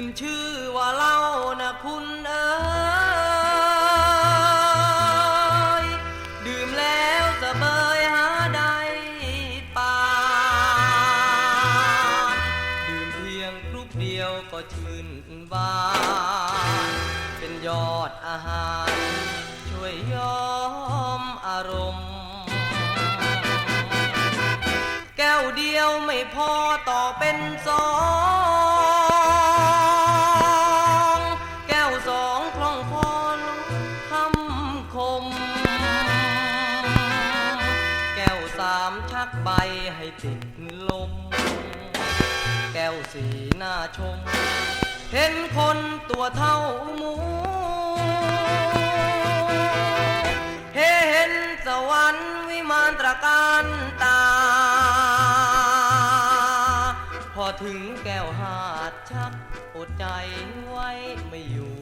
ขึ้นชื่อว่าเล่านะคุณเอ๋ยดื่มแล้วสะเบยหาใดปานดื่มเพียงกรุปเดียวก็ชื่นบานเป็นยอดอาหาร ช่วยย้อมอารมณ์ แก้วเดียวไม่พอต่อเป็นสอง สามชักใบให้ติดลม แก้วสีหน้าชม เห็นคนตัวเท่าหมู เห็นสวรรค์วิมานตระการตา พอถึงแก้วหาดชักอดใจไว้ไม่อยู่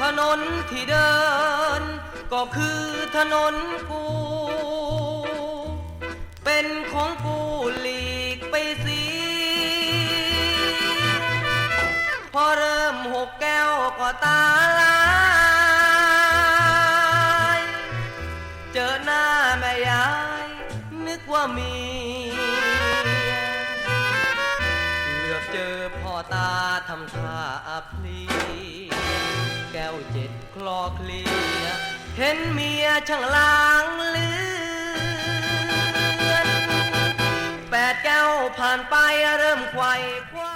ถนนที่เดินก็คือถนนกู เป็นของกูหลีกไปสิพอเริ่มหกแก้วก็ตาลาย เจอหน้าแม่ยาย นึกว่ามีเหลือบเจอพ่อตาทำท่าอัพลีแก้วเจ็ดคลอเคลียเห็นเมียช่างล้าง ผ่านไปเริ่มไขว่คว้า